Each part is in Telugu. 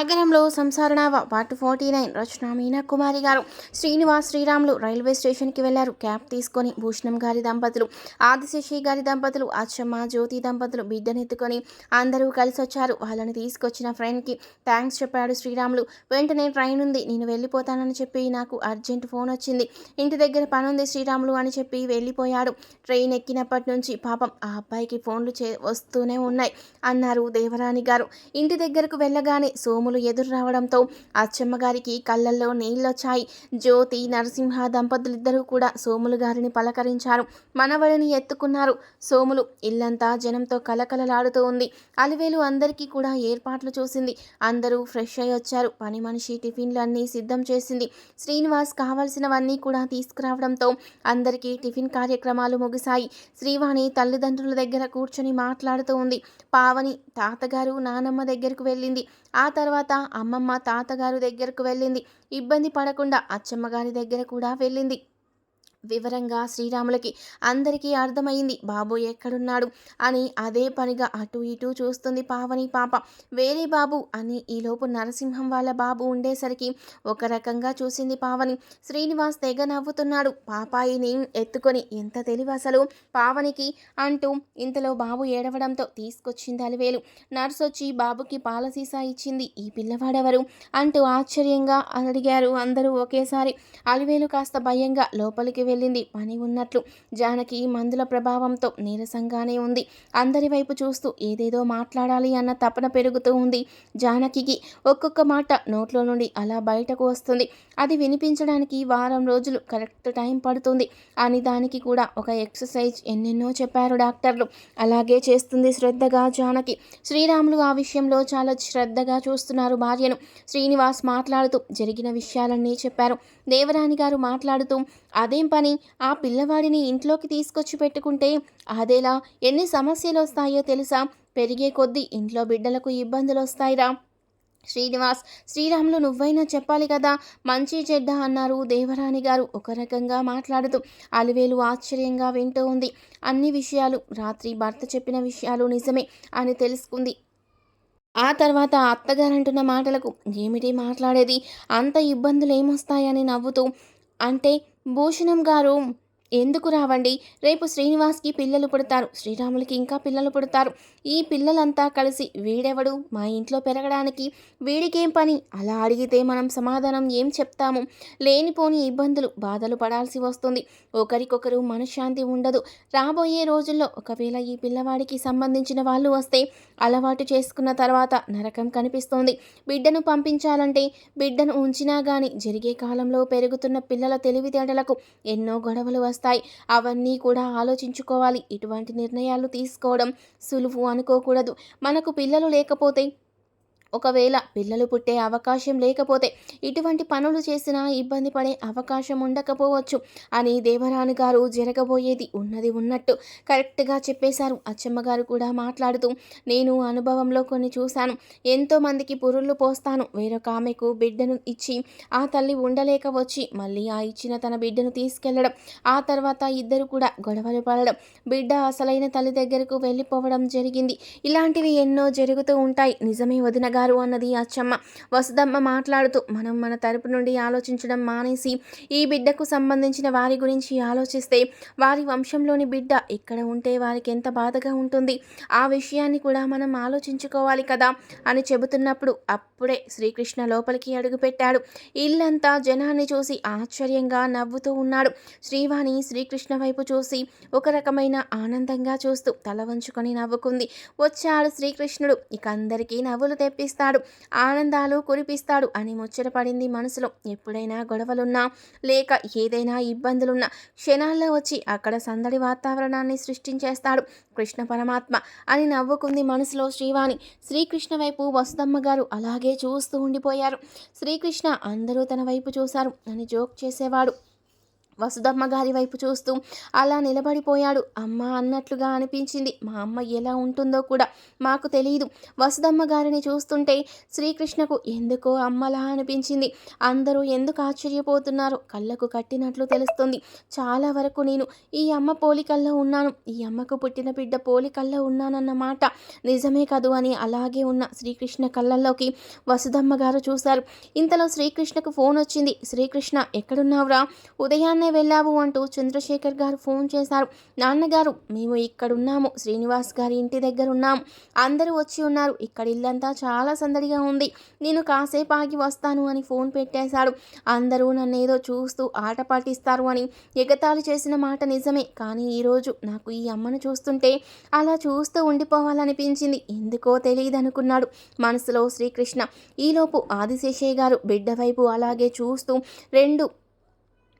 నగరంలో సంసారనావ పార్ట్ ఫార్టీ నైన్ రచన మీనా కుమారి గారు. శ్రీనివాస్ శ్రీరాములు రైల్వే స్టేషన్కి వెళ్ళారు. క్యాబ్ తీసుకొని భూషణం గారి దంపతులు ఆదిశేషి గారి దంపతులు అచ్చమ్మ జ్యోతి దంపతులు బిడ్డనెత్తుకొని అందరూ కలిసి వచ్చారు వాళ్ళని తీసుకొచ్చిన ఫ్రెండ్కి థ్యాంక్స్ చెప్పాడు శ్రీరాములు. వెంటనే ట్రైన్ ఉంది నేను వెళ్ళిపోతానని చెప్పి నాకు అర్జెంట్ ఫోన్ వచ్చింది. ఇంటి దగ్గర పనుంది శ్రీరాములు అని చెప్పి వెళ్ళిపోయాడు. ట్రైన్ ఎక్కినప్పటి నుంచి పాపం ఆ అబ్బాయికి ఫోన్లు చే వస్తూనే ఉన్నాయి అన్నారు దేవరాణి గారు. ఇంటి దగ్గరకు వెళ్ళగానే సోము సోములు ఎదురు రావడంతో అచ్చమ్మగారికి కళ్ళల్లో నీళ్ళొచ్చాయి. జ్యోతి నరసింహ దంపతులిద్దరూ కూడా సోములు గారిని పలకరించారు. మనవడిని ఎత్తుకున్నారు. సోములు ఇల్లంతా జనంతో కలకలలాడుతూ ఉంది. అలివేలు అందరికీ కూడా ఏర్పాట్లు చూసింది. అందరూ ఫ్రెష్ అయి వచ్చారు. పని మనిషి టిఫిన్లు అన్నీ సిద్ధం చేసింది. శ్రీనివాస్ కావలసినవన్నీ కూడా తీసుకురావడంతో అందరికీ టిఫిన్ కార్యక్రమాలు ముగిశాయి. శ్రీవాణి తల్లిదండ్రుల దగ్గర కూర్చొని మాట్లాడుతూ ఉంది. పావని తాతగారు నానమ్మ దగ్గరకు వెళ్ళింది. ఆ తర్వాత అమ్మమ్మ తాతగారు దగ్గరకు వెళ్ళింది. ఇబ్బంది పడకుండా అచ్చమ్మ గారి దగ్గర కూడా వెళ్ళింది. వివరంగా శ్రీరాములకి అందరికీ అర్థమైంది. బాబు ఎక్కడున్నాడు? అని అదే పనిగా అటు ఇటు చూస్తుంది పావని పాప. వేరే బాబు అని ఈలోపు నరసింహం వాళ్ళ బాబు ఉండేసరికి ఒక రకంగా చూసింది పావని. శ్రీనివాస్ తెగ నవ్వుతున్నాడు. పాపాయిని ఎత్తుకొని ఎంత తెలివి అసలు? పావనికి అంటూ ఇంతలో బాబు ఏడవడంతో తీసుకొచ్చింది అలివేలు. నర్స్ వచ్చి బాబుకి పాల సీసా ఇచ్చింది. ఈ పిల్లవాడెవరు? అంటూ ఆశ్చర్యంగా అడిగారు అందరూ ఒకేసారి. అలివేలు కాస్త భయంగా లోపలికి వెళ్ళింది. పని ఉన్నట్లు. జానకి మందుల ప్రభావంతో నీరసంగానే ఉంది. అందరి వైపు చూస్తూ ఏదేదో మాట్లాడాలి అన్న తపన పెరుగుతూ ఉంది జానకికి. ఒక్కొక్క మాట నోట్లో నుండి అలా బయటకు వస్తుంది. అది వినిపించడానికి వారం రోజులు కరెక్ట్ టైం పడుతుంది. అని దానికి కూడా ఒక ఎక్సర్సైజ్ ఎన్నెన్నో చెప్పారు డాక్టర్లు. అలాగే చేస్తుంది శ్రద్ధగా జానకి. శ్రీరాములు ఆ విషయంలో చాలా శ్రద్ధగా చూస్తున్నారు భార్యను. శ్రీనివాస్ మాట్లాడుతూ జరిగిన విషయాలన్నీ చెప్పారు. దేవరాణి గారు మాట్లాడుతూ అదేం కానీ ఆ పిల్లవాడిని ఇంట్లోకి తీసుకొచ్చి పెట్టుకుంటే అదేలా ఎన్ని సమస్యలు వస్తాయో తెలుసా? పెరిగే కొద్దీ ఇంట్లో బిడ్డలకు ఇబ్బందులు వస్తాయిరా శ్రీనివాస్ శ్రీరాములు నువ్వైనా చెప్పాలి కదా? మంచి చెడ్డ అన్నారు దేవరాణి గారు. ఒక రకంగా మాట్లాడుతూ అలివేలు ఆశ్చర్యంగా వింటూ ఉంది. అన్ని విషయాలు రాత్రి భర్త చెప్పిన విషయాలు నిజమే అని తెలుసుకుంది. ఆ తర్వాత అత్తగారంటున్న మాటలకు ఏమిటి మాట్లాడేది? అంత ఇబ్బందులు ఏమొస్తాయని నవ్వుతూ అంటే భూషణం గారు ఎందుకు రావండి? రేపు శ్రీనివాస్కి పిల్లలు పుడతారు. శ్రీరాములకి ఇంకా పిల్లలు పుడతారు. ఈ పిల్లలంతా కలిసి వీడెవడు? మా ఇంట్లో పెరగడానికి వీడికేం పని? అలా అడిగితే మనం సమాధానం ఏం చెప్తాము? లేనిపోని ఇబ్బందులు బాధలు పడాల్సి వస్తుంది. ఒకరికొకరు మనశ్శాంతి ఉండదు. రాబోయే రోజుల్లో ఒకవేళ ఈ పిల్లవాడికి సంబంధించిన వాళ్ళు వస్తే అలవాటు చేసుకున్న తర్వాత నరకం కనిపిస్తోంది. బిడ్డను పంపించాలంటే బిడ్డను ఉంచినా కానీ జరిగే కాలంలో పెరుగుతున్న పిల్లల తెలివితేటలకు ఎన్నో గొడవలు వస్తాయి. వస్తాయి. అవన్నీ కూడా ఆలోచించుకోవాలి. ఇటువంటి నిర్ణయాలు తీసుకోవడం సులువు అనుకోకూడదు. మనకు పిల్లలు లేకపోతే ఒకవేళ పిల్లలు పుట్టే అవకాశం లేకపోతే ఇటువంటి పనులు చేసినా ఇబ్బంది పడే అవకాశం ఉండకపోవచ్చు అని దేవరాణి గారు జరగబోయేది ఉన్నది ఉన్నట్టు కరెక్ట్గా చెప్పేశారు. అచ్చమ్మ గారు కూడా మాట్లాడుతూ నేను అనుభవంలో కొన్ని చూశాను. ఎంతోమందికి పురుళ్ళు పోస్తాను. వేరొక ఆమెకు బిడ్డను ఇచ్చి ఆ తల్లి ఉండలేక వచ్చి మళ్ళీ ఆ ఇచ్చిన తన బిడ్డను తీసుకెళ్ళడం ఆ తర్వాత ఇద్దరు కూడా గొడవలు పడడం బిడ్డ అసలైన తల్లి దగ్గరకు వెళ్ళిపోవడం జరిగింది. ఇలాంటివి ఎన్నో జరుగుతూ ఉంటాయి. నిజమే వదినగా గారు అన్నది అచ్చమ్మ. వసుదమ్మ మాట్లాడుతూ మనం మన తరపు నుండి ఆలోచించడం మానేసి ఈ బిడ్డకు సంబంధించిన వారి గురించి ఆలోచిస్తే వారి వంశంలోని బిడ్డ ఇక్కడ ఉంటే వారికి ఎంత బాధగా ఉంటుంది. ఆ విషయాన్ని కూడా మనం ఆలోచించుకోవాలి కదా అని చెబుతున్నప్పుడు అప్పుడే శ్రీకృష్ణ లోపలికి అడుగుపెట్టాడు. ఇల్లంతా జనాన్ని చూసి ఆశ్చర్యంగా నవ్వుతూ ఉన్నాడు. శ్రీవాణి శ్రీకృష్ణ వైపు చూసి ఒక రకమైన ఆనందంగా చూస్తూ తల వంచుకొని నవ్వుకుంది. వచ్చాడు శ్రీకృష్ణుడు. ఇక అందరికీ నవ్వులు తెప్పి కురిపిస్తాడు. ఆనందాలు కురిపిస్తాడు అని ముచ్చటపడింది మనసులో. ఎప్పుడైనా గొడవలున్నా లేక ఏదైనా ఇబ్బందులున్నా క్షణాల్లో వచ్చి అక్కడ సందడి వాతావరణాన్ని సృష్టించేస్తాడు కృష్ణ పరమాత్మ అని నవ్వుకుంది మనసులో శ్రీవాణి. శ్రీకృష్ణ వైపు వసుదమ్మ గారు అలాగే చూస్తూ ఉండిపోయారు. శ్రీకృష్ణ అందరూ తన వైపు చూశారు అని జోక్ చేసేవాడు. వసుదమ్మ గారి వైపు చూస్తూ అలా నిలబడిపోయాడు అమ్మ అన్నట్లుగా అనిపించింది. మా అమ్మ ఎలా ఉంటుందో కూడా మాకు తెలియదు వసుదమ్మ గారిని చూస్తుంటే శ్రీకృష్ణకు ఎందుకో అమ్మలా అనిపించింది. అందరూ ఎందుకు ఆశ్చర్యపోతున్నారో? కళ్ళకు కట్టినట్లు తెలుస్తుంది. చాలా వరకు నేను ఈ అమ్మ పోలికల్లో ఉన్నాను. ఈ అమ్మకు పుట్టిన బిడ్డ పోలికల్లో ఉన్నానన్నమాట నిజమే కదూ అని అలాగే ఉన్న శ్రీకృష్ణ కళ్ళల్లోకి వసుదమ్మ గారు చూశారు. ఇంతలో శ్రీకృష్ణకు ఫోన్ వచ్చింది. శ్రీకృష్ణ ఎక్కడున్నావురా? ఉదయాన్నే వెళ్ళావు అంటూ చంద్రశేఖర్ గారు ఫోన్ చేశారు. నాన్నగారు మేము ఇక్కడున్నాము. శ్రీనివాస్ గారి ఇంటి దగ్గర ఉన్నాము అందరూ వచ్చి ఉన్నారు. ఇక్కడ ఇల్లంతా చాలా సందడిగా ఉంది. నేను కాసేపు ఆగి వస్తాను అని ఫోన్ పెట్టేశాడు. అందరూ నన్ను ఏదో చూస్తూ ఆట పాటిస్తారు అని ఎగతాళి చేసిన మాట నిజమే. కానీ ఈరోజు నాకు ఈ అమ్మను చూస్తుంటే అలా చూస్తూ ఉండిపోవాలనిపించింది. ఎందుకో తెలియదు అనుకున్నాడు మనసులో శ్రీకృష్ణ. ఈలోపు ఆదిశేషయ్య గారు బిడ్డ వైపు అలాగే చూస్తూ రెండు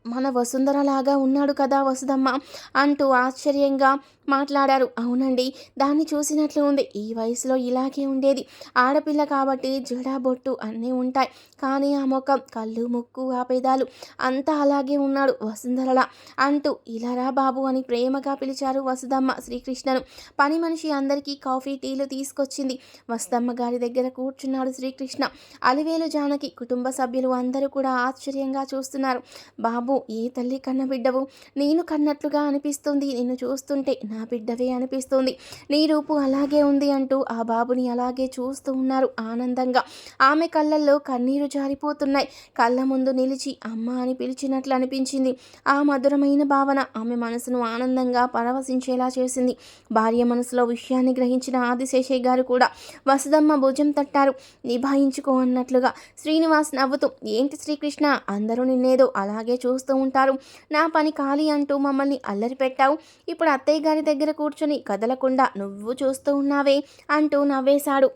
మన వసుంధరలాగా ఉన్నాడు కదా వసుదమ్మ అంటూ ఆశ్చర్యంగా మాట్లాడారు. అవునండి దాన్ని చూసినట్లు ఉంది. ఈ వయసులో ఇలాగే ఉండేది. ఆడపిల్ల కాబట్టి జడ బొట్టు అన్నీ ఉంటాయి. కానీ ఆ ముఖం కళ్ళు ముక్కు ఆ పెదాలు అంతా అలాగే ఉన్నాడు వసుంధరలా. అంటూ ఇలారా బాబు అని ప్రేమగా పిలిచారు వసుదమ్మ శ్రీకృష్ణను. పని మనిషి అందరికీ కాఫీ టీలు తీసుకొచ్చింది. వసుదమ్మ గారి దగ్గర కూర్చున్నాడు శ్రీకృష్ణ. అలివేలు జానకి కుటుంబ సభ్యులు అందరూ కూడా ఆశ్చర్యంగా చూస్తున్నారు. బాబు ఏ తల్లి కన్న బిడ్డవు? నేను కన్నట్లుగా అనిపిస్తుంది నిన్ను చూస్తుంటే. నా నా బిడ్డవే అనిపిస్తుంది. నీ రూపు అలాగే ఉంది అంటూ ఆ బాబుని అలాగే చూస్తూ ఉన్నారు ఆనందంగా. ఆమె కళ్ళల్లో కన్నీరు జారిపోతున్నాయి. కళ్ళ ముందు నిలిచి అమ్మ అని పిలిచినట్లు అనిపించింది. ఆ మధురమైన భావన ఆమె మనసును ఆనందంగా పరవశించేలా చేసింది. భార్య మనసులో విషయాన్ని గ్రహించిన ఆదిశేషయ్య గారు కూడా వసుదమ్మ భుజం తట్టారు. నిభాయించుకో అన్నట్లుగా శ్రీనివాస్ నవ్వుతూ ఏంటి శ్రీకృష్ణ? అందరూ నిన్నేదో అలాగే చూస్తూ ఉంటారు. నా పని ఖాళీ అంటూ మమ్మల్ని అల్లరి పెట్టావు. ఇప్పుడు అత్తయ్య గారి దగ్గర కూర్చొని కదలకుండా నువ్వు చూస్తూ ఉన్నావే అంటూ నవ్వేశాడు.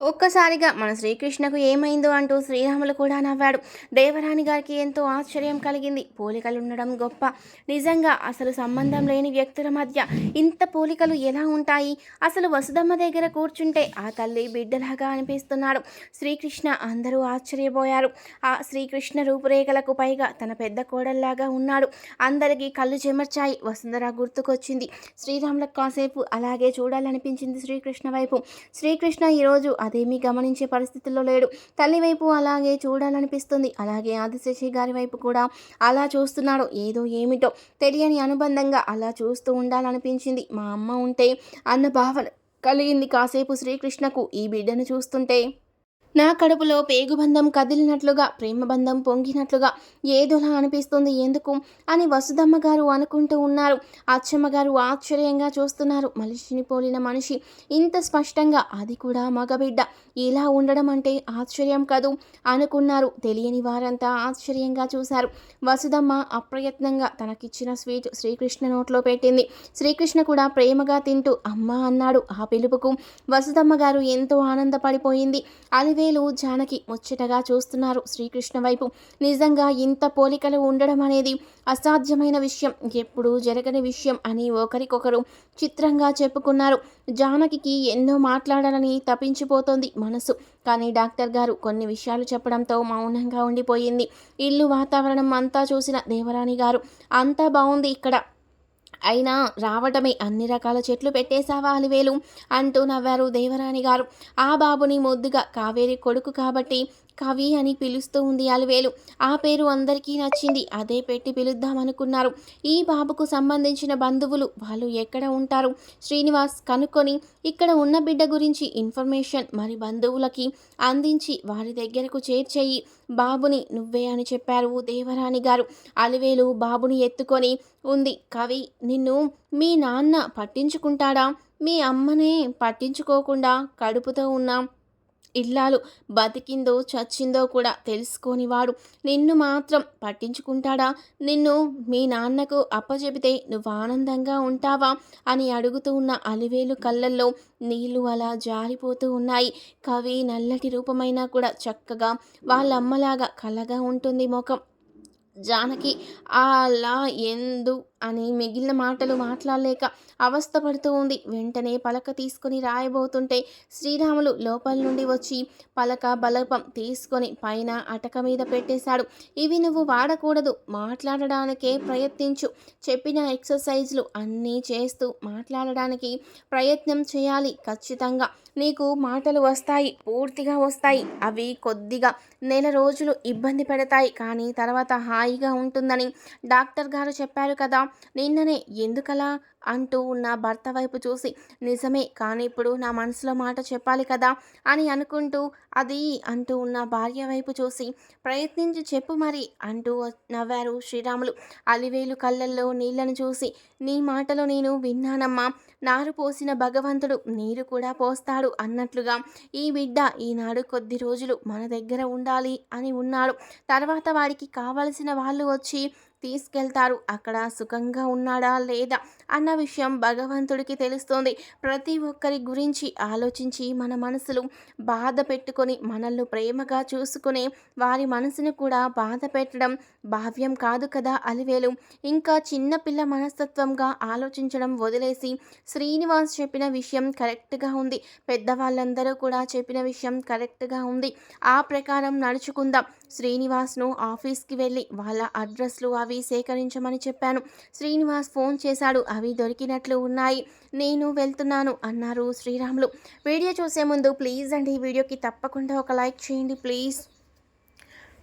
ఒక్కసారిగా మన శ్రీకృష్ణకు ఏమైందో అంటూ శ్రీరాములు కూడా నవ్వాడు. దేవరాణి గారికి ఎంతో ఆశ్చర్యం కలిగింది. పోలికలు ఉండడం గొప్ప. నిజంగా అసలు సంబంధం లేని వ్యక్తుల మధ్య ఇంత పోలికలు ఎలా ఉంటాయి? అసలు వసుదమ్మ దగ్గర కూర్చుంటే ఆ తల్లి బిడ్డలాగా అనిపిస్తున్నాడు. శ్రీకృష్ణ అందరూ ఆశ్చర్యపోయారు. ఆ శ్రీకృష్ణ రూపురేఖలకు పైగా తన పెద్ద కోడల్లాగా ఉన్నాడు. అందరికీ కళ్ళు చెమర్చాయి. వసుంధర గుర్తుకొచ్చింది. శ్రీరాములకు కాసేపు అలాగే చూడాలనిపించింది శ్రీకృష్ణ వైపు. శ్రీకృష్ణ ఈరోజు అదేమీ గమనించే పరిస్థితుల్లో లేడు. తల్లి వైపు అలాగే చూడాలనిపిస్తుంది. అలాగే ఆదిశేషి గారి వైపు కూడా అలా చూస్తున్నాడు. ఏదో ఏమిటో తెలియని అనుబంధంగా అలా చూస్తూ ఉండాలనిపించింది. మా అమ్మ ఉంటే అన్న భావన కలిగింది కాసేపు శ్రీకృష్ణకు. ఈ బిడ్డను చూస్తుంటే నా కడుపులో పేగుబంధం కదిలినట్లుగా ప్రేమబంధం పొంగినట్లుగా ఏదోలా అనిపిస్తుంది ఎందుకు? అని వసుదమ్మ గారు అనుకుంటూ ఉన్నారు. అచ్చమ్మ గారు ఆశ్చర్యంగా చూస్తున్నారు. మనిషిని పోలిన మనిషి. ఇంత స్పష్టంగా అది కూడా మగబిడ్డ. ఇలా ఉండడం అంటే ఆశ్చర్యం కదూ? అనుకున్నారు. తెలియని వారంతా ఆశ్చర్యంగా చూశారు. వసుదమ్మ అప్రయత్నంగా తనకిచ్చిన స్వీట్ శ్రీకృష్ణ నోట్లో పెట్టింది. శ్రీకృష్ణ కూడా ప్రేమగా తింటూ అమ్మ అన్నాడు ఆ పిలుపుకు. వసుదమ్మ గారు ఎంతో ఆనందపడిపోయింది. అది అలివేలు జానకి ముచ్చటగా చూస్తున్నారు శ్రీకృష్ణ వైపు. నిజంగా ఇంత పోలికలు ఉండడం అనేది అసాధ్యమైన విషయం. ఎప్పుడూ జరగని విషయం అని ఒకరికొకరు చిత్రంగా చెప్పుకున్నారు. జానకి ఎన్నో మాట్లాడాలని తప్పించిపోతోంది మనసు. కానీ డాక్టర్ గారు కొన్ని విషయాలు చెప్పడంతో మౌనంగా ఉండిపోయింది. ఇల్లు వాతావరణం అంతా చూసిన దేవరాణి గారు అంతా బాగుంది ఇక్కడ. అయినా రావటమే అన్ని రకాల చెట్లు పెట్టేశావా అలివేలు? అంటూ నవ్వారు దేవరాణి గారు. ఆ బాబుని ముద్దుగా కావేరి కొడుకు కాబట్టి కవి అని పిలుస్తూ ఉంది అలివేలు. ఆ పేరు అందరికీ నచ్చింది. అదే పెట్టి పిలుద్దామనుకున్నారు. ఈ బాబుకు సంబంధించిన బంధువులు వాళ్ళు ఎక్కడ ఉంటారు? శ్రీనివాస్ కనుక్కొని ఇక్కడ ఉన్న బిడ్డ గురించి ఇన్ఫర్మేషన్ మరి బంధువులకి అందించి వారి దగ్గరకు చేర్చేయి. బాబుని నువ్వే అని చెప్పారు దేవరాణి గారు. అలివేలు బాబుని ఎత్తుకొని ఉంది. కవి నిన్ను మీ నాన్న పట్టించుకుంటాడా? మీ అమ్మనే పట్టించుకోకుండా కడుపుతో ఉన్నాం. ఇల్లాలు బతికిందో చచ్చిందో కూడా తెలుసుకోనివాడు. నిన్ను మాత్రం పట్టించుకుంటాడా? నిన్ను మీ నాన్నకు అప్పచెబితే నువ్వు ఆనందంగా ఉంటావా? అని అడుగుతూ ఉన్న అలివేలు కళ్ళల్లో నీళ్ళు అలా జారిపోతూ ఉన్నాయి. కవి నల్లటి రూపమైనా కూడా చక్కగా వాళ్ళమ్మలాగా కలగా ఉంటుంది ముఖం. జానకి అలా ఎందు అని మిగిలిన మాటలు మాట్లాడలేక అవస్థపడుతూ ఉంది. వెంటనే పలక తీసుకొని రాయబోతుంటే శ్రీరాములు లోపల నుండి వచ్చి పలక బలపం తీసుకొని పైన అటక మీద పెట్టేశాడు. ఇవి నువ్వు వాడకూడదు. మాట్లాడడానికే ప్రయత్నించు. చెప్పిన ఎక్సర్సైజ్లు అన్నీ చేస్తూ మాట్లాడడానికి ప్రయత్నం చేయాలి ఖచ్చితంగా. నీకు మాటలు వస్తాయి పూర్తిగా వస్తాయి. అవి కొద్దిగా నెల రోజులు ఇబ్బంది పెడతాయి. కానీ తర్వాత హాయిగా ఉంటుందని డాక్టర్ గారు చెప్పారు కదా. నిన్ననే ఎందుకలా అంటూ ఉన్న భర్త వైపు చూసి నిజమే కానీ ఇప్పుడు నా మనసులో మాట చెప్పాలి కదా అని అనుకుంటూ అది అంటూ ఉన్న భార్య వైపు చూసి ప్రయత్నించి చెప్పు మరి అంటూ నవ్వారు శ్రీరాములు. అలివేలు కళ్ళల్లో నీళ్ళను చూసి నీ మాటలో నేను విన్నానమ్మా. నారు పోసిన భగవంతుడు నీరు కూడా పోస్తాడు అన్నట్లుగా ఈ బిడ్డ ఈనాడు కొద్ది రోజులు మన దగ్గర ఉండాలి అని ఉన్నాడు తర్వాత వాడికి కావలసిన వాళ్ళు వచ్చి తీసుకెళ్తారు. అక్కడ సుఖంగా ఉన్నాడా లేదా అన్న విషయం భగవంతుడికి తెలుస్తుంది. ప్రతి ఒక్కరి గురించి ఆలోచించి మన మనసులు బాధ పెట్టుకొని మనల్ని ప్రేమగా చూసుకునే వారి మనసును కూడా బాధ పెట్టడం భావ్యం కాదు కదా అలివేలు. ఇంకా చిన్నపిల్ల మనస్తత్వంగా ఆలోచించడం వదిలేసి శ్రీనివాస్ చెప్పిన విషయం కరెక్ట్గా ఉంది. పెద్దవాళ్ళందరూ కూడా చెప్పిన విషయం కరెక్ట్గా ఉంది. ఆ ప్రకారం నడుచుకుందాం. శ్రీనివాస్ను ఆఫీస్కి వెళ్ళి వాళ్ళ అడ్రస్లు అవి సేకరించమని చెప్పాను. శ్రీనివాస్ ఫోన్ చేశాడు. అవి దొరికినట్లు ఉన్నాయి. నేను వెళ్తున్నాను అన్నారు శ్రీరాములు. వీడియో చూసే ముందు ప్లీజ్ అండి ఈ వీడియోకి తప్పకుండా ఒక లైక్ చేయండి. ప్లీజ్.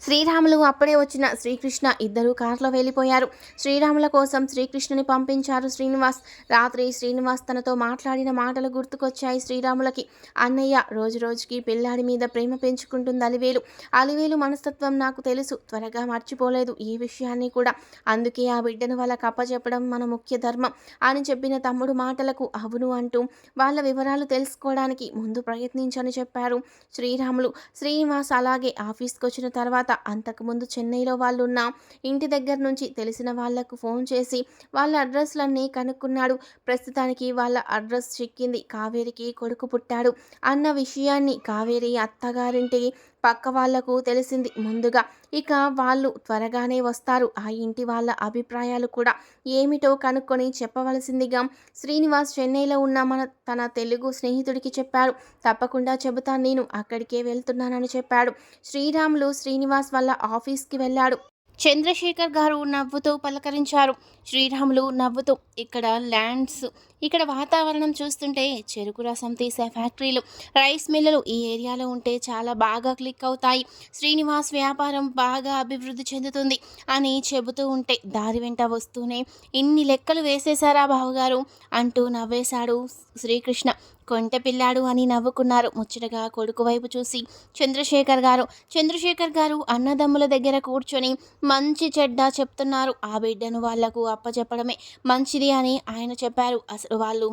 శ్రీరాములు అప్పుడే వచ్చిన శ్రీకృష్ణ ఇద్దరు కారులో వెళ్ళిపోయారు. శ్రీరాముల కోసం శ్రీకృష్ణుని పంపించారు శ్రీనివాస్. రాత్రి శ్రీనివాస్ తనతో మాట్లాడిన మాటలు గుర్తుకొచ్చాయి శ్రీరాములకి. అన్నయ్య రోజు రోజుకి పిల్లాడి మీద ప్రేమ పెంచుకుంటుంది అలివేలు. అలివేలు మనస్తత్వం నాకు తెలుసు త్వరగా మర్చిపోలేదు ఈ విషయాన్ని కూడా. అందుకే ఆ బిడ్డను వాళ్ళ కప్పచెప్పడం మన ముఖ్య ధర్మం అని చెప్పిన తమ్ముడు మాటలకు అవును అంటూ వాళ్ళ వివరాలు తెలుసుకోవడానికి ముందు ప్రయత్నించని చెప్పారు శ్రీరాములు. శ్రీనివాస్ అలాగే ఆఫీస్కి వచ్చిన తర్వాత అంతకుముందు చెన్నైలో వాళ్ళు ఉన్న ఇంటి దగ్గర నుంచి తెలిసిన వాళ్ళకు ఫోన్ చేసి వాళ్ళ అడ్రస్లన్నీ కనుక్కున్నాడు. ప్రస్తుతానికి వాళ్ళ అడ్రస్ చిక్కింది. కావేరికి కొడుకు పుట్టాడు. అన్న విషయాన్ని కావేరి అత్తగారింటికి పక్క వాళ్ళకు తెలిసింది. ముందుగా ఇక వాళ్ళు త్వరగానే వస్తారు. ఆ ఇంటి వాళ్ళ అభిప్రాయాలు కూడా ఏమిటో కనుక్కొని చెప్పవలసిందిగా శ్రీనివాస్ చెన్నైలో ఉన్న మన తన తెలుగు స్నేహితుడికి చెప్పాడు. తప్పకుండా చెబుతాను. నేను అక్కడికే వెళ్తున్నానని చెప్పాడు. శ్రీరాములు శ్రీనివాస్ వాళ్ళ ఆఫీస్కి వెళ్ళాడు. చంద్రశేఖర్ గారు నవ్వుతూ పలకరించారు. శ్రీరాములు నవ్వుతూ ఇక్కడ ల్యాండ్స్ ఇక్కడ వాతావరణం చూస్తుంటే చెరుకు రసం తీసే ఫ్యాక్టరీలు రైస్ మిల్లులు ఈ ఏరియాలో ఉంటే చాలా బాగా క్లిక్ అవుతాయి. శ్రీనివాస్ వ్యాపారం బాగా అభివృద్ధి చెందుతుంది అని చెబుతూ ఉంటే దారి వెంట వస్తూనే ఇన్ని లెక్కలు వేసేశారా బావగారు? అంటూ నవ్వేశాడు శ్రీకృష్ణ. కొంట పిల్లాడు అని నవ్వుకున్నారు. ముచ్చటగా కొడుకు వైపు చూసి చంద్రశేఖర్ గారు చంద్రశేఖర్ గారు అన్నదమ్ముల దగ్గర కూర్చొని మంచి చెడ్డ చెప్తున్నారు. ఆ బిడ్డను వాళ్ళకు అప్పచెప్పడమే మంచిది అని ఆయన చెప్పారు. అసలు వాళ్ళు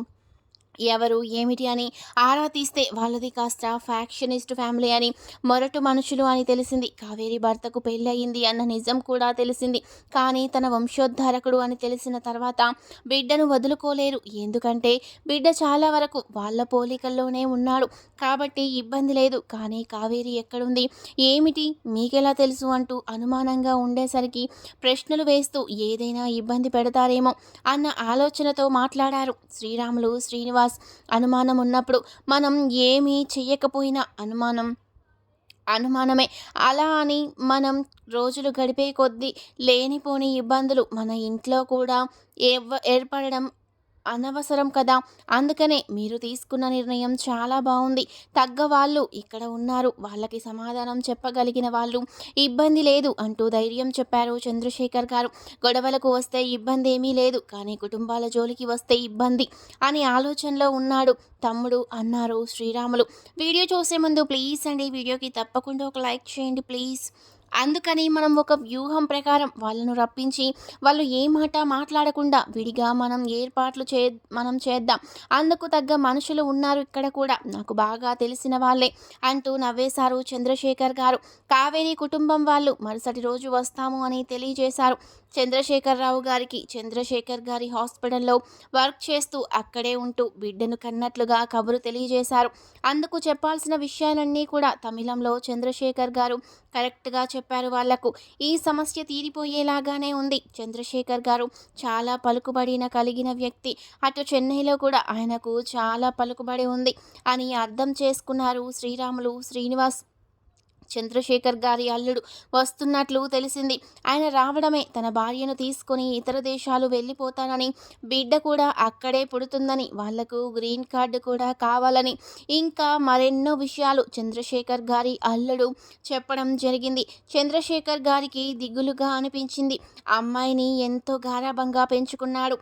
ఎవరు ఏమిటి అని ఆరా తీస్తే వాళ్ళది కాస్త ఫ్యాక్షనిస్ట్ ఫ్యామిలీ అని మొరటు మనుషులు అని తెలిసింది. కావేరి భర్తకు పెళ్ళయింది అన్న నిజం కూడా తెలిసింది. కానీ తన వంశోద్ధారకుడు అని తెలిసిన తర్వాత బిడ్డను వదులుకోలేరు. ఎందుకంటే బిడ్డ చాలా వరకు వాళ్ళ పోలికల్లోనే ఉన్నాడు. కాబట్టి ఇబ్బంది లేదు. కానీ కావేరి ఎక్కడుంది? ఏమిటి? మీకెలా తెలుసు అంటూ అనుమానంగా ఉండేసరికి ప్రశ్నలు వేస్తూ ఏదైనా ఇబ్బంది పెడతారేమో అన్న ఆలోచనతో మాట్లాడారు. శ్రీరాములు శ్రీనివాస్ బాస్ అనుమానం ఉన్నప్పుడు మనం ఏమీ చెయ్యకపోయినా అనుమానం అనుమానమే. అలా అని మనం రోజులు గడిపే కొద్దీ లేనిపోని ఇబ్బందులు మన ఇంట్లో కూడా ఏర్పడడం అనవసరం కదా. అందుకనే మీరు తీసుకున్న నిర్ణయం చాలా బాగుంది. తగ్గ వాళ్ళు ఇక్కడ ఉన్నారు. వాళ్ళకి సమాధానం చెప్పగలిగిన వాళ్ళు. ఇబ్బంది లేదు అంటూ ధైర్యం చెప్పారు చంద్రశేఖర్ గారు. గొడవలకు వస్తే ఇబ్బంది ఏమీ లేదు. కానీ కుటుంబాల జోలికి వస్తే ఇబ్బంది అని ఆలోచనలో ఉన్నాడు తమ్ముడు అన్నారు శ్రీరాములు. వీడియో చూసే ముందు ప్లీజ్ అండి. వీడియోకి తప్పకుండా ఒక లైక్ చేయండి ప్లీజ్. అందుకని మనం ఒక వ్యూహం ప్రకారం వాళ్ళను రప్పించి వాళ్ళు ఏ మాట మాట్లాడకుండా విడిగా మనం ఏర్పాట్లు చే మనం చేద్దాం. అందుకు తగ్గ మనుషులు ఉన్నారు ఇక్కడ కూడా. నాకు బాగా తెలిసిన వాళ్ళే అంటూ నవ్వేశారు చంద్రశేఖర్ గారు. కావేరి కుటుంబం వాళ్ళు మరుసటి రోజు వస్తాము అని తెలియజేశారు. చంద్రశేఖరరావు గారికి చంద్రశేఖర్ గారి హాస్పిటల్లో వర్క్ చేస్తూ అక్కడే ఉంటూ బిడ్డను కన్నట్లుగా కబురు తెలియజేశారు. అందుకు చెప్పాల్సిన విషయాలన్నీ కూడా తమిళంలో చంద్రశేఖర్ గారు కరెక్ట్గా చెప్పారు. చెప్పారు వాళ్ళకు. ఈ సమస్య తీరిపోయేలాగానే ఉంది. చంద్రశేఖర్ గారు చాలా పలుకుబడిన కలిగిన వ్యక్తి. అటు చెన్నైలో కూడా ఆయనకు చాలా పలుకుబడి ఉంది అని అర్థం చేసుకున్నారు శ్రీరాములు శ్రీనివాస్. చంద్రశేఖర్ గారి అల్లుడు వస్తున్నట్లు తెలిసింది. ఆయన రావడమే తన భార్యను తీసుకొని ఇతర దేశాలు వెళ్ళిపోతానని బిడ్డ కూడా అక్కడే పుడుతుందని వాళ్ళకు గ్రీన్ కార్డు కూడా కావాలని ఇంకా మరెన్నో విషయాలు చంద్రశేఖర్ గారి అల్లుడు చెప్పడం జరిగింది. చంద్రశేఖర్ గారికి దిగులుగా అనిపించింది. అమ్మాయిని ఎంతో గారాభంగా పెంచుకున్నాడు.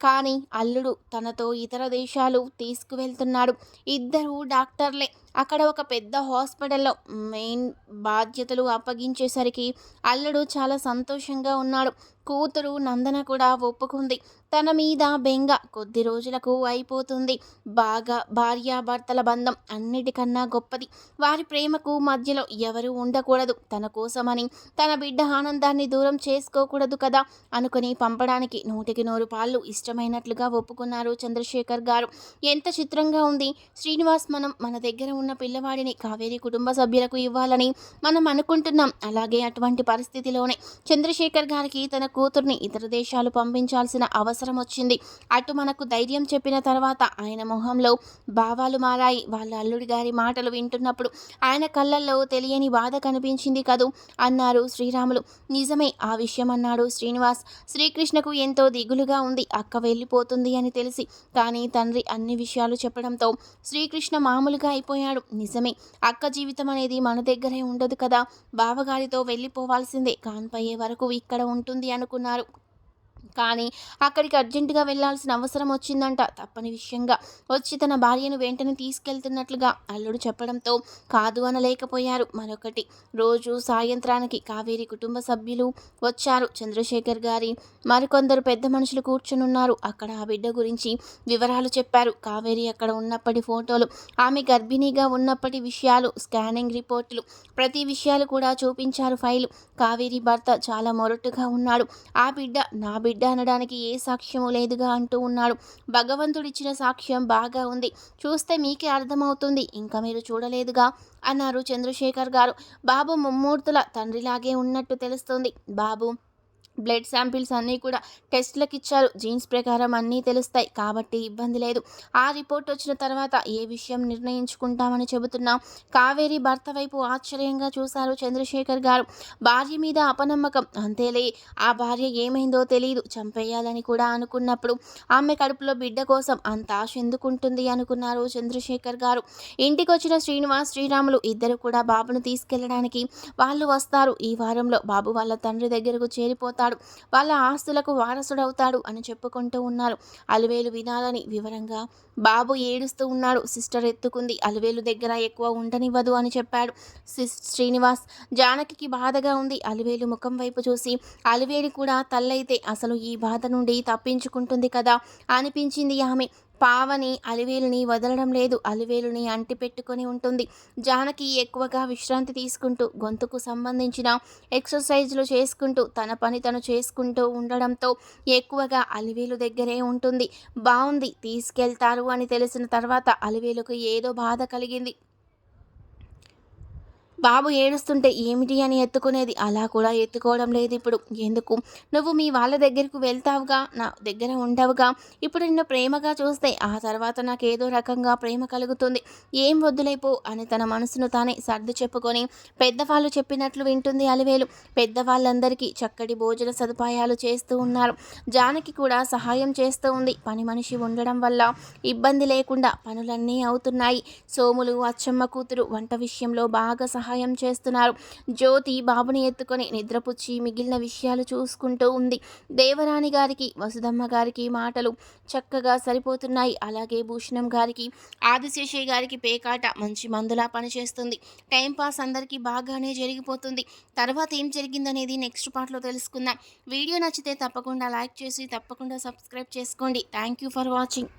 కానీ అల్లుడు తనతో ఇతర దేశాలు తీసుకువెళ్తున్నాడు. ఇద్దరు డాక్టర్లే. అక్కడ ఒక పెద్ద హాస్పిటల్లో మెయిన్ బాధ్యతలు అప్పగించేసరికి అల్లుడు చాలా సంతోషంగా ఉన్నాడు. కూతురు నందన కూడా ఒప్పుకుంది. తన మీద బెంగ కొద్ది రోజులకు అయిపోతుంది. బాగా భార్యాభర్తల బంధం అన్నిటికన్నా గొప్పది. వారి ప్రేమకు మధ్యలో ఎవరు ఉండకూడదు. తన కోసమని తన బిడ్డ ఆనందాన్ని దూరం చేసుకోకూడదు కదా అనుకుని పంపడానికి నూటికి నూరు పాళ్ళు ఇష్టమైనట్లుగా ఒప్పుకున్నారు చంద్రశేఖర్ గారు. ఎంత చిత్రంగా ఉంది. శ్రీనివాస్ మనం మన దగ్గర ఉన్న పిల్లవాడిని కావేరి కుటుంబ సభ్యులకు ఇవ్వాలని మనం అనుకుంటున్నాం. అలాగే అటువంటి పరిస్థితిలోనే చంద్రశేఖర్ గారికి తన కూతుర్ని ఇతర దేశాలు పంపించాల్సిన అవసరం వచ్చింది. అటు మనకు ధైర్యం చెప్పిన తర్వాత ఆయన మొహంలో భావాలు మారాయి. వాళ్ళ అల్లుడి గారి మాటలు వింటున్నప్పుడు ఆయన కళ్ళల్లో తెలియని బాధ కనిపించింది కదూ అన్నారు శ్రీరాములు. నిజమే ఆ విషయం అన్నాడు శ్రీనివాస్. శ్రీకృష్ణకు ఎంతో దిగులుగా ఉంది. అక్క వెళ్ళిపోతుంది అని తెలిసి కానీ తండ్రి అన్ని విషయాలు చెప్పడంతో శ్రీకృష్ణ మామూలుగా అయిపోయాడు. నిజమే. అక్క జీవితం అనేది మన దగ్గరే ఉండదు కదా. బావగారితో వెళ్ళిపోవాల్సిందే. కాన్పయ్యే వరకు ఇక్కడ ఉంటుంది అనుకున్నారు. కానీ అక్కడికి అర్జెంటుగా వెళ్ళాల్సిన అవసరం వచ్చిందంట. తప్పని విషయంగా వచ్చి తన భార్యను వెంటనే తీసుకెళ్తున్నట్లుగా అల్లుడు చెప్పడంతో కాదు అనలేకపోయారు. మరొకటి రోజు సాయంత్రానికి కావేరి కుటుంబ సభ్యులు వచ్చారు. చంద్రశేఖర్ గారి మరికొందరు పెద్ద మనుషులు కూర్చునున్నారు. అక్కడ ఆ బిడ్డ గురించి వివరాలు చెప్పారు. కావేరి అక్కడ ఉన్నప్పటి ఫోటోలు ఆమె గర్భిణీగా ఉన్నప్పటి విషయాలు స్కానింగ్ రిపోర్టులు ప్రతి విషయాలు కూడా చూపించారు ఫైలు. కావేరి భర్త చాలా మొరటుగా ఉన్నాడు. ఆ బిడ్డ నా బిడ్డ అనడానికి ఏ సాక్ష్యము లేదుగా అంటూ ఉన్నాడు. భగవంతుడిచ్చిన సాక్ష్యం బాగా ఉంది. చూస్తే మీకే అర్థమవుతుంది. ఇంకా మీరు చూడలేదుగా? అన్నారు చంద్రశేఖర్ గారు. బాబు ముమ్మూర్తుల తండ్రిలాగే ఉన్నట్టు తెలుస్తుంది. బాబు బ్లడ్ శాంపిల్స్ అన్నీ కూడా టెస్ట్లకు ఇచ్చారు జీన్స్ ప్రకారం అన్నీ తెలుస్తాయి. కాబట్టి ఇబ్బంది లేదు. ఆ రిపోర్ట్ వచ్చిన తర్వాత ఏ విషయం నిర్ణయించుకుంటామని చెబుతున్నా. కావేరి భర్త వైపు ఆశ్చర్యంగా చూశారు చంద్రశేఖర్ గారు. భార్య మీద అపనమ్మకం. అంతేలే ఆ భార్య ఏమైందో తెలియదు చంపేయాలని కూడా అనుకున్నప్పుడు ఆమె కడుపులో బిడ్డ కోసం అంత ఆశ ఎందుకుంటుంది అనుకున్నారు చంద్రశేఖర్ గారు. ఇంటికి వచ్చిన శ్రీనివాస్ శ్రీరాములు ఇద్దరు కూడా బాబును తీసుకెళ్ళడానికి వాళ్ళు వస్తారు. ఈ వారంలో బాబు వాళ్ళ తండ్రి దగ్గరకు చేరిపోతారు. చేస్తాడు. వాళ్ళ ఆస్తులకు వారసుడవుతాడు అని చెప్పుకుంటూ ఉన్నారు. అలివేలు వినాలని వివరంగా బాబు ఏడుస్తూ ఉన్నాడు. సిస్టర్ ఎత్తుకుంది. అలివేలు దగ్గర ఎక్కువ ఉండనివ్వదు అని చెప్పాడు. శ్రీనివాస్ జానకి బాధగా ఉంది. అలివేలు ముఖం వైపు చూసి అలివేలు కూడా తల్లైతే అసలు ఈ బాధ నుండి తప్పించుకుంటుంది కదా అనిపించింది ఆమె. పావని అలివేలుని వదలడం లేదు. అలివేలుని అంటిపెట్టుకొని ఉంటుంది. జానకి ఎక్కువగా విశ్రాంతి తీసుకుంటూ గొంతుకు సంబంధించిన ఎక్సర్సైజ్లు చేసుకుంటూ తన పని తను చేసుకుంటూ ఉండడంతో ఎక్కువగా అలివేలు దగ్గరే ఉంటుంది. బాగుంది తీసుకెళ్తారు అని తెలిసిన తర్వాత అలివేలుకు ఏదో బాధ కలిగింది. బాబు ఏడుస్తుంటే ఏమిటి అని ఎత్తుకునేది? అలా కూడా ఎత్తుకోవడం లేదు ఇప్పుడు. ఎందుకు? నువ్వు మీ వాళ్ళ దగ్గరకు వెళ్తావుగా? నా దగ్గర ఉండవుగా? ఇప్పుడు నిన్ను ప్రేమగా చూస్తే ఆ తర్వాత నాకు ఏదో రకంగా ప్రేమ కలుగుతుంది. ఏం వద్దులేపో అని తన మనసును తానే సర్దు చెప్పుకొని పెద్దవాళ్ళు చెప్పినట్లు వింటుంది అలివేలు. పెద్దవాళ్ళందరికీ చక్కటి భోజన సదుపాయాలు చేస్తూ ఉన్నారు. జానకి కూడా సహాయం చేస్తూ ఉంది. పని మనిషి ఉండడం వల్ల ఇబ్బంది లేకుండా పనులన్నీ అవుతున్నాయి. సోములు అచ్చమ్మ కూతురు వంట విషయంలో బాగా సహాయం సహాయం చేస్తున్నారు. జ్యోతి బాబుని ఎత్తుకొని నిద్రపుచ్చి మిగిలిన విషయాలు చూసుకుంటూ ఉంది. దేవరాణి గారికి వసుధమ్మ గారికి మాటలు చక్కగా సరిపోతున్నాయి. అలాగే భూషణం గారికి ఆదిశేషయ్య గారికి పేకాట మంచి మందులా పనిచేస్తుంది. టైంపాస్ అందరికీ బాగానే జరిగిపోతుంది. తర్వాత ఏం జరిగిందనేది నెక్స్ట్ పార్ట్లో తెలుసుకుందాం. వీడియో నచ్చితే తప్పకుండా లైక్ చేసి తప్పకుండా సబ్స్క్రైబ్ చేసుకోండి. Thank you for watching.